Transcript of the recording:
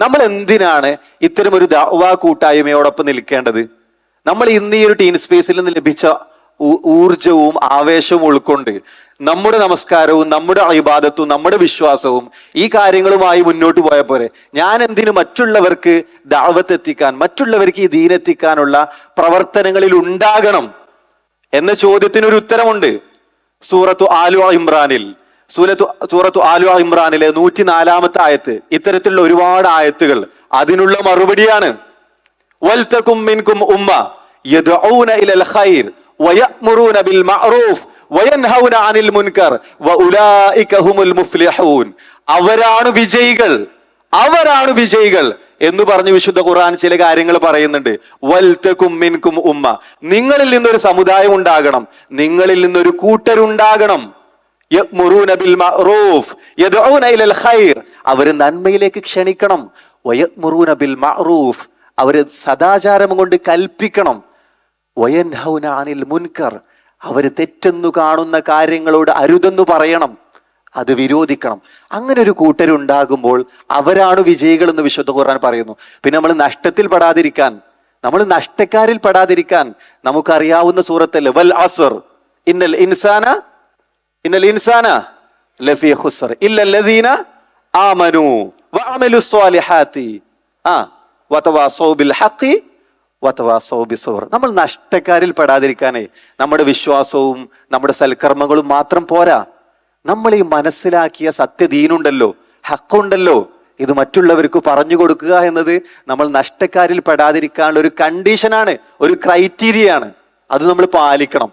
നമ്മൾ എന്തിനാണ് ഇത്തരം ഒരു ദാവാ കൂട്ടായ്മയോടൊപ്പം നിൽക്കേണ്ടത്? നമ്മൾ ഇന്ന് ഈ ഒരു ടീം സ്പേസിൽ നിന്ന് ലഭിച്ച ഊർജവും ആവേശവും ഉൾക്കൊണ്ട് നമ്മുടെ നമസ്കാരവും നമ്മുടെ അഭിബാധത്വവും നമ്മുടെ വിശ്വാസവും ഈ കാര്യങ്ങളുമായി മുന്നോട്ട് പോയ പോരെ. ഞാൻ എന്തിനു മറ്റുള്ളവർക്ക് ദാവത്ത് എത്തിക്കാൻ മറ്റുള്ളവർക്ക് ഈ ദീനെത്തിക്കാനുള്ള പ്രവർത്തനങ്ങളിൽ ഉണ്ടാകണം എന്ന ചോദ്യത്തിനൊരു ഉത്തരമുണ്ട് സൂറത്തു ആലു ഇമ്രാനിൽ. സൂരത്തു സൂറത്തു ആലു ഇമ്രാനിലെ നൂറ്റി നാലാമത്തെ ആയത്ത്. ഇത്തരത്തിലുള്ള ഒരുപാട് ആയത്തുകൾ അതിനുള്ള മറുപടിയാണ്. വൽതകും ഉമ്മ ഇലൽ ഖൈർ ബിൽ മഅറൂഫ് വയൻഹൗന അനിൽ മുൻകർ മുഫ്ലിഹൂൻ. അവരാണ് വിജയികൾ. അവരാണ് വിജയികൾ എന്ന് പറഞ്ഞ് വിശുദ്ധ ഖുർആൻ ചില കാര്യങ്ങൾ പറയുന്നുണ്ട്. വൽതകും മിൻകും ഉമ്മ. നിങ്ങളിൽ നിന്നൊരു സമുദായം ഉണ്ടാകണം. നിങ്ങളിൽ നിന്നൊരു കൂട്ടരുണ്ടാകണം. ബിൽ മഅറൂഫ് ഇലൽ ഖൈർ. അവർ നന്മയിലേക്ക് ക്ഷണിക്കണം. ബിൽ മഅറൂഫ് അവർ സദാചാരം കൊണ്ട് കൽപ്പിക്കണം. വയൻഹൗന അനിൽ മുൻകർ അവർ തെറ്റെന്നു കാണുന്ന കാര്യങ്ങളോട് അരുതെന്നു പറയണം. അത് വിരോധിക്കണം. അങ്ങനെ ഒരു കൂട്ടരുണ്ടാകുമ്പോൾ അവരാണ് വിജയികൾ എന്ന് വിശുദ്ധ ഖുർആൻ പറയുന്നു. പിന്നെ നമ്മൾ നഷ്ടത്തിൽ പെടാതിരിക്കാൻ നമ്മൾ നഷ്ടക്കാരിൽ പെടാതിരിക്കാൻ നമുക്കറിയാവുന്ന സൂറത്തല്ലേ? വൽ അസർ ഇന്നൽ ഇൻസാന ഇൻസാന ലഫി ഹഖി വതവാസൗ നമ്മൾ നഷ്ടക്കാരിൽ പെടാതിരിക്കാനേ നമ്മുടെ വിശ്വാസവും നമ്മുടെ സൽക്കർമ്മങ്ങളും മാത്രം പോരാ. നമ്മൾ ഈ മനസ്സിലാക്കിയ സത്യദീനുണ്ടല്ലോ ഹക്കുണ്ടല്ലോ ഇത് മറ്റുള്ളവർക്ക് പറഞ്ഞു കൊടുക്കുക എന്നത് നമ്മൾ നഷ്ടക്കാരിൽ പെടാതിരിക്കാനുള്ള ഒരു കണ്ടീഷനാണ് ഒരു ക്രൈറ്റീരിയ ആണ്. അത് നമ്മൾ പാലിക്കണം.